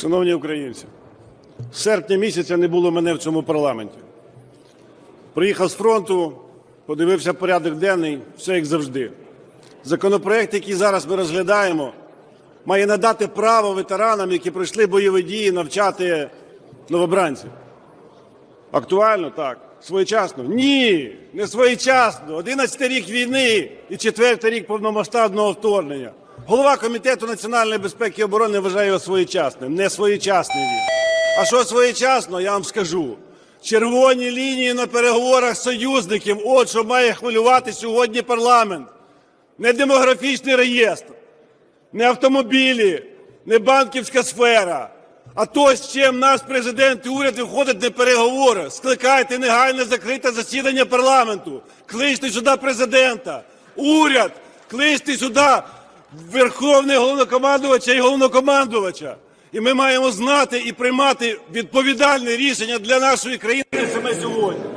Шановні українці, серпня місяця не було мене в цьому парламенті. Приїхав з фронту, подивився порядок денний, все як завжди. Законопроект, який зараз ми розглядаємо, має надати право ветеранам, які пройшли бойові дії, навчати новобранців. Актуально так. Своєчасно? Ні, не своєчасно. 11 рік війни і четвертий рік повномасштабного вторгнення. Голова комітету національної безпеки і оборони вважає його своєчасним. Не своєчасний він. А що своєчасно, я вам скажу. Червоні лінії на переговорах союзників. От що має хвилювати сьогодні парламент. Не демографічний реєстр, не автомобілі, не банківська сфера. А то, з чим наш президент і уряд виходить на переговори. Скликайте негайне закрите засідання парламенту. Кличте сюди президента, уряд, кличте сюди Верховного головнокомандувача і головнокомандувача. І ми маємо знати і приймати відповідальне рішення для нашої країни саме сьогодні.